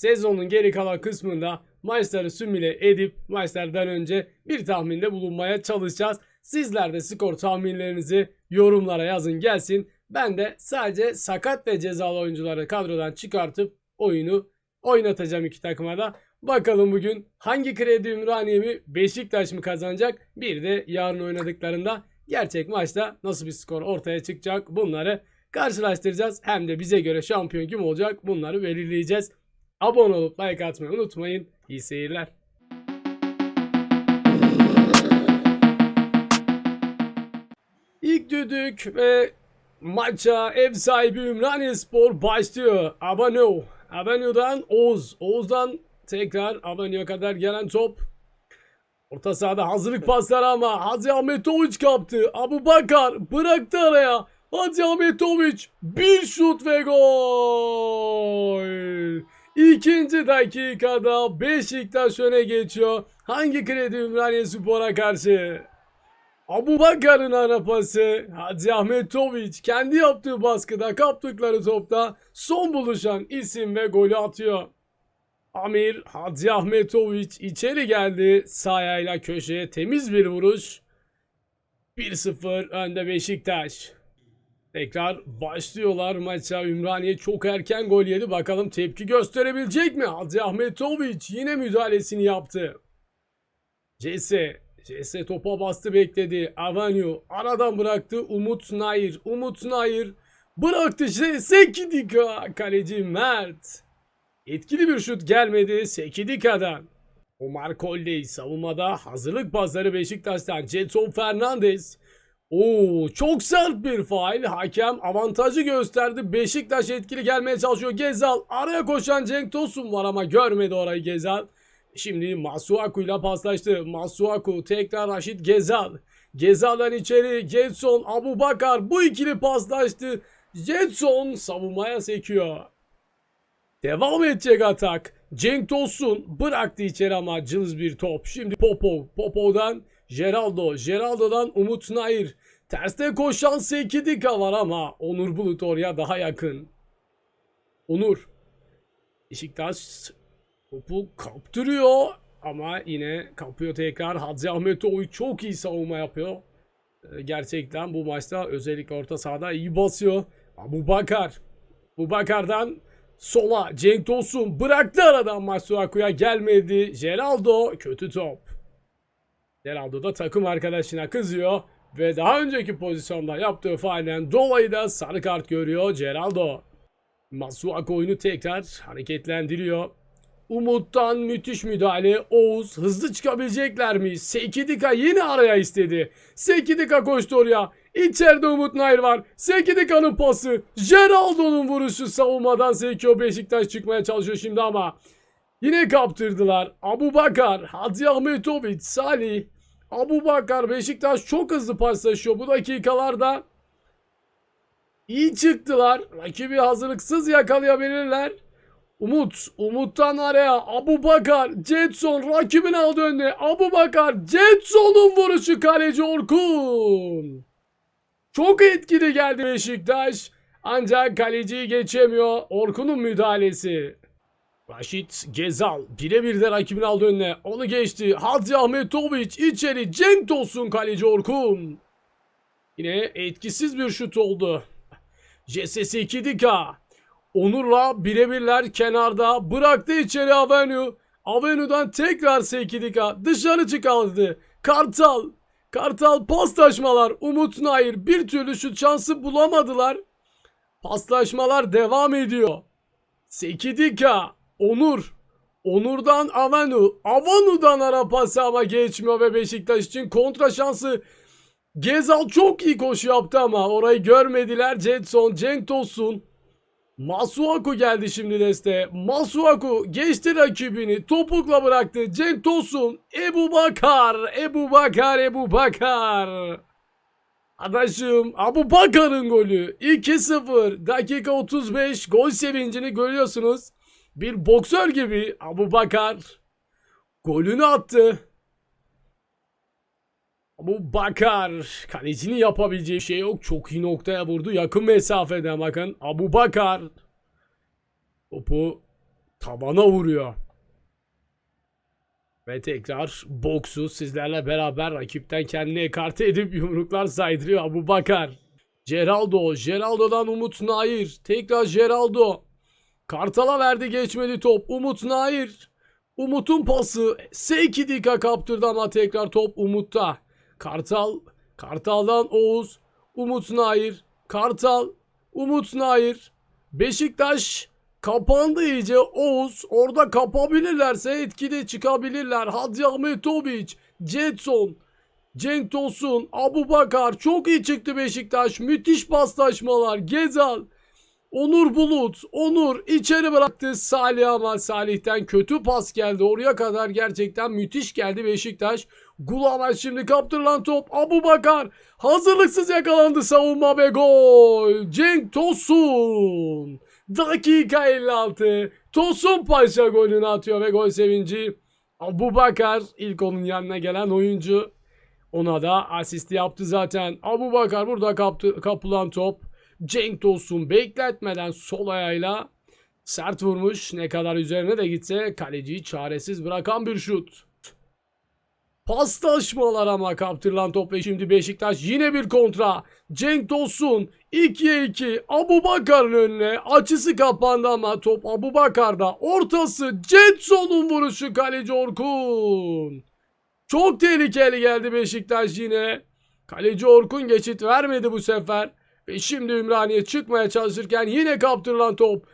sezonun geri kalan kısmında maçları simüle edip maçlardan önce bir tahminde bulunmaya çalışacağız. Sizler de skor tahminlerinizi yorumlara yazın gelsin. Ben de sadece sakat ve cezalı oyuncuları kadrodan çıkartıp oyunu oynatacağım iki takıma da. Bakalım bugün hangi kredi Ümraniye Beşiktaş mı kazanacak? Bir de yarın oynadıklarında gerçek maçta nasıl bir skor ortaya çıkacak bunları karşılaştıracağız. Hem de bize göre şampiyon kim olacak bunları belirleyeceğiz. Abone olup like atmayı unutmayın. İyi seyirler. İlk düdük ve maça ev sahibi Ümraniye Spor başlıyor. Abano. Abano'dan Oğuz. Oğuz'dan tekrar Abano'ya kadar gelen top. Orta sahada hazırlık pasları ama Hacı Ahmetoviç kaptı. Abu Bakar bıraktı araya. Hacı Ahmetoviç bir şut ve gol. İkinci dakikada Beşiktaş öne geçiyor. Hangi kredi Ümraniye Spor'a karşı? Abu Bakar'ın ara. Hacı Ahmetoviç kendi yaptığı baskıda kaptıkları topta son buluşan isim ve golü atıyor. Amir Hacı Ahmetoviç içeri geldi. Sağ ayağıyla köşeye temiz bir vuruş. 1-0 önde Beşiktaş. Tekrar başlıyorlar maça. Ümraniye çok erken gol yedi. Bakalım tepki gösterebilecek mi? Hacı Ahmetoviç yine müdahalesini yaptı. Cese. Cese topa bastı bekledi. Avanyu aradan bıraktı. Umut Nair. Umut Nair bıraktı. Cese Kidika. Kaleci Mert. Etkili bir şut gelmedi Sekidika'dan. Omar Kolley savunmada hazırlık pasları Beşiktaş'tan. Jetson Fernandez. Oo çok sert bir fail. Hakem avantajı gösterdi. Beşiktaş etkili gelmeye çalışıyor. Gezal araya koşan Cenk Tosun var ama görmedi orayı Gezal. Şimdi Masuaku ile paslaştı. Masuaku tekrar Raşit Gezal. Gezal'dan içeri Getson, Abu Bakar bu ikili paslaştı. Jetson savunmaya sekiyor. Devam edecek atak. Cenk Tosun bıraktı içeri ama cılız bir top. Şimdi Popov. Popov'dan Geraldo. Geraldo'dan Umut Nair. Terste koşan Sekidika var ama Onur Bulut oraya daha yakın. Onur. Beşiktaş topu kaptırıyor ama yine kapıyor tekrar. Hacı Ahmetoviç çok iyi savunma yapıyor. Ee, Gerçekten bu maçta özellikle orta sahada iyi basıyor. Abu Bakar. Abu Bakar'dan sola Cenk Tosun bıraktı aradan Masuaku'ya gelmedi. Geraldo kötü top. Geraldo da takım arkadaşına kızıyor ve daha önceki pozisyonda yaptığı faalden dolayı da sarı kart görüyor Geraldo. Masuaku oyunu tekrar hareketlendiriyor. Umut'tan müthiş müdahale. Oğuz hızlı çıkabilecekler mi? Sekidika yine araya istedi. Sekidika koştu oraya. İçeride Umut Nair var. Sekidika'nın pası. Geraldo'nun vuruşu savunmadan sekiyor. Beşiktaş çıkmaya çalışıyor şimdi ama. Yine kaptırdılar. Abu Bakar, Hacı Ahmetoviç, Salih. Abu Bakar Beşiktaş çok hızlı paslaşıyor bu dakikalarda. İyi çıktılar. Rakibi hazırlıksız yakalayabilirler. Umut, Umut'tan araya Abu Bakar, Jetson rakibini aldı önüne. Abu Bakar, Jetson'un vuruşu kaleci Orkun. Çok etkili geldi Beşiktaş. Ancak kaleciyi geçemiyor. Orkun'un müdahalesi. Raşit Gezal birebir de rakibini aldı önüne. Onu geçti. Hacı Ahmetoviç içeri. Cenk Tosun kaleci Orkun. Yine etkisiz bir şut oldu. JSS 2 Dika. Onur'la birebirler kenarda. Bıraktı içeri Avenue. Avenue'dan tekrar Sekidika. Dışarı çıkardı. Kartal. Kartal paslaşmalar. Umut Nair bir türlü şut şansı bulamadılar. Paslaşmalar devam ediyor. Sekidika. Onur. Onur'dan Avanu. Avanu'dan ara pası ama geçmiyor ve Beşiktaş için kontra şansı. Gezal çok iyi koşu yaptı ama orayı görmediler. Jetson, Cenk Tosun. Masuaku geldi şimdi deste. Masuaku geçti rakibini. Topukla bıraktı. Cenk Tosun. Ebu Bakar. Ebu Bakar. Ebu Bakar. Adaşım Abu Bakar'ın golü. 2-0. Dakika 35. Gol sevincini görüyorsunuz. Bir boksör gibi Abu Bakar golünü attı. Abu Bakar kalecinin yapabileceği şey yok. Çok iyi noktaya vurdu. Yakın mesafeden bakın. Abu Bakar topu Tabana vuruyor. Ve tekrar boksu sizlerle beraber rakipten kendini ekarte edip yumruklar saydırıyor Abu Bakar. Geraldo, Geraldo'dan Umut Nair. Tekrar Geraldo. Kartal'a verdi geçmedi top. Umut Nair. Umut'un pası. Seikidika kaptırdı ama tekrar top Umut'ta. Kartal. Kartal'dan Oğuz. Umut Nair. Kartal. Umut Nair. Beşiktaş kapandı iyice. Oğuz orada kapabilirlerse etkili çıkabilirler. Hacı Ahmetoviç. Jetson. Cenk Tosun, Abu Bakar çok iyi çıktı Beşiktaş. Müthiş paslaşmalar. Gezal, Onur Bulut, Onur içeri bıraktı Salih ama Salih'ten kötü pas geldi. Oraya kadar gerçekten müthiş geldi Beşiktaş. Gulaman şimdi kaptırılan top Abu Bakar. Hazırlıksız yakalandı savunma ve gol. Cenk Tosun. Dakika 56. Tosun Paşa golünü atıyor ve gol sevinci. Abu Bakar ilk onun yanına gelen oyuncu. Ona da asist yaptı zaten. Abu Bakar burada kaptı, kapılan top. Cenk Tosun bekletmeden sol ayağıyla sert vurmuş. Ne kadar üzerine de gitse kaleciyi çaresiz bırakan bir şut. Paslaşmalar ama kaptırılan top ve şimdi Beşiktaş yine bir kontra. Cenk Tosun 2'ye 2 Abu Bakar'ın önüne açısı kapandı ama top Abu Bakar'da ortası Jetson'un vuruşu kaleci Orkun. Çok tehlikeli geldi Beşiktaş yine. Kaleci Orkun geçit vermedi bu sefer. Ve şimdi Ümraniye çıkmaya çalışırken yine kaptırılan top.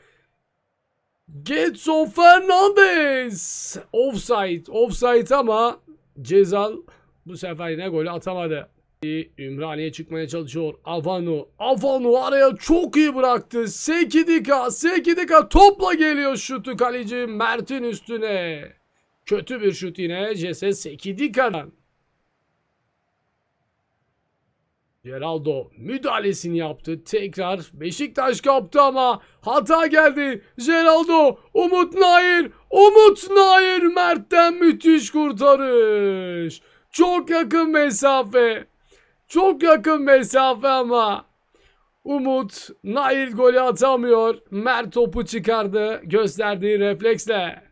Getson Fernandez. Offside. Offside ama Cezal bu sefer yine golü atamadı. Ümraniye çıkmaya çalışıyor. Avanu. Avanu araya çok iyi bıraktı. Sekidika. Sekidika topla geliyor şutu kaleci Mert'in üstüne. Kötü bir şut yine Jesse Sekidika'dan. Geraldo müdahalesini yaptı. Tekrar Beşiktaş kaptı ama hata geldi. Geraldo, Umut Nair, Umut Nair Mert'ten müthiş kurtarış. Çok yakın mesafe. Çok yakın mesafe ama Umut Nair golü atamıyor. Mert topu çıkardı gösterdiği refleksle.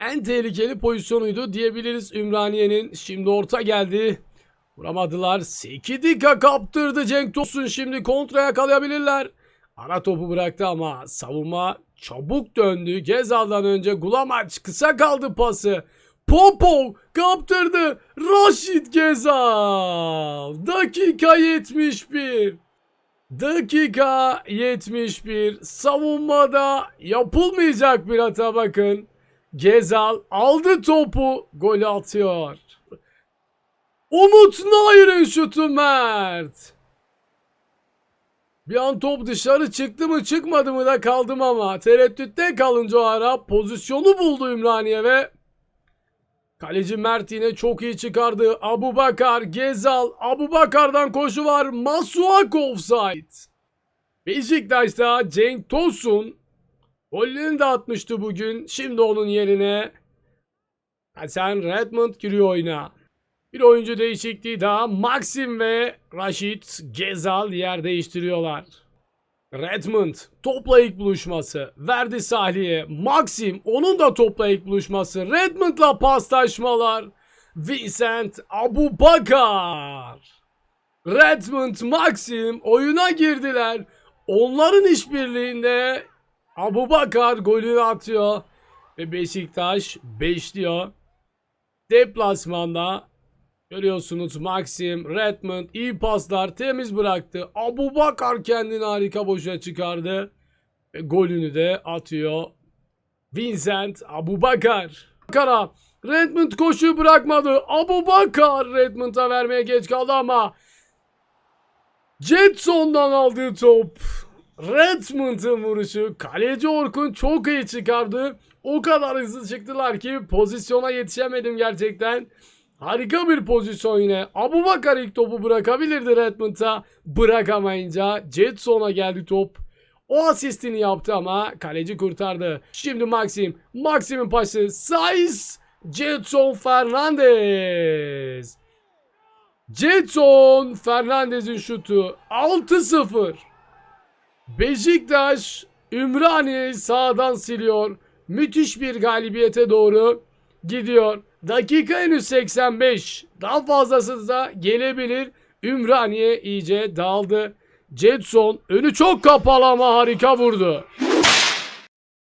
En tehlikeli pozisyonuydu diyebiliriz Ümraniye'nin. Şimdi orta geldi. Vuramadılar. Sekidika kaptırdı Cenk Tosun. Şimdi kontra yakalayabilirler. Ara topu bıraktı ama savunma çabuk döndü. Gezal'dan önce Gulamaç kısa kaldı pası. Popov kaptırdı. Raşit Gezal. Dakika 71. Dakika 71. Savunmada yapılmayacak bir hata bakın. Gezal aldı topu. Golü atıyor. Umut Nair'in şutu Mert. Bir an top dışarı çıktı mı çıkmadı mı da kaldım ama tereddütte kalınca o ara pozisyonu buldu Ümraniye ve kaleci Mert yine çok iyi çıkardı. Abu Bakar, Gezal, Abu Bakar'dan koşu var. Masuak offside. Beşiktaş'ta Cenk Tosun gollerini de atmıştı bugün. Şimdi onun yerine Hasan Redmond giriyor oyuna. Bir oyuncu değişikliği daha. Maxim ve Rashid Gezal yer değiştiriyorlar. Redmond topla ilk buluşması. Verdi Salih'e. Maxim onun da topla ilk buluşması. Redmond'la paslaşmalar. Vincent Abu Bakar. Redmond Maxim oyuna girdiler. Onların işbirliğinde Abu Bakar golünü atıyor. Ve Beşiktaş beşliyor. Deplasmanda Görüyorsunuz Maxim, Redmond iyi paslar temiz bıraktı. Abu Bakar kendini harika boşa çıkardı. Ve golünü de atıyor. Vincent Abu Bakar. Bakara Redmond koşuyu bırakmadı. Abu Bakar Redmond'a vermeye geç kaldı ama Jetson'dan aldığı top. Redmond'ın vuruşu. Kaleci Orkun çok iyi çıkardı. O kadar hızlı çıktılar ki pozisyona yetişemedim gerçekten. Harika bir pozisyon yine. Abu Bakar ilk topu bırakabilirdi Redmond'a. Bırakamayınca Jetson'a geldi top. O asistini yaptı ama kaleci kurtardı. Şimdi Maxim. Maxim'in pası. Saiz. Jetson Fernandez. Jetson Fernandez'in şutu. 6-0. Beşiktaş Ümraniye'yi sağdan siliyor. müthiş bir galibiyete doğru gidiyor. Dakika henüz 85. Daha fazlası da gelebilir. Ümraniye iyice dağıldı. Jetson önü çok kapalı ama harika vurdu.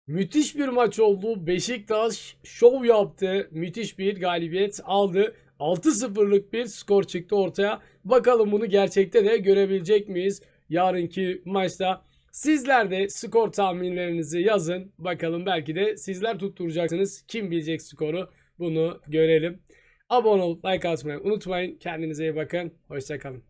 Müthiş bir maç oldu. Beşiktaş şov yaptı. Müthiş bir galibiyet aldı. 6-0'lık bir skor çıktı ortaya. Bakalım bunu gerçekte de görebilecek miyiz? Yarınki maçta. Sizler de skor tahminlerinizi yazın. Bakalım belki de sizler tutturacaksınız. Kim bilecek skoru? Bunu görelim. Abone olup like atmayı unutmayın. Kendinize iyi bakın. Hoşçakalın.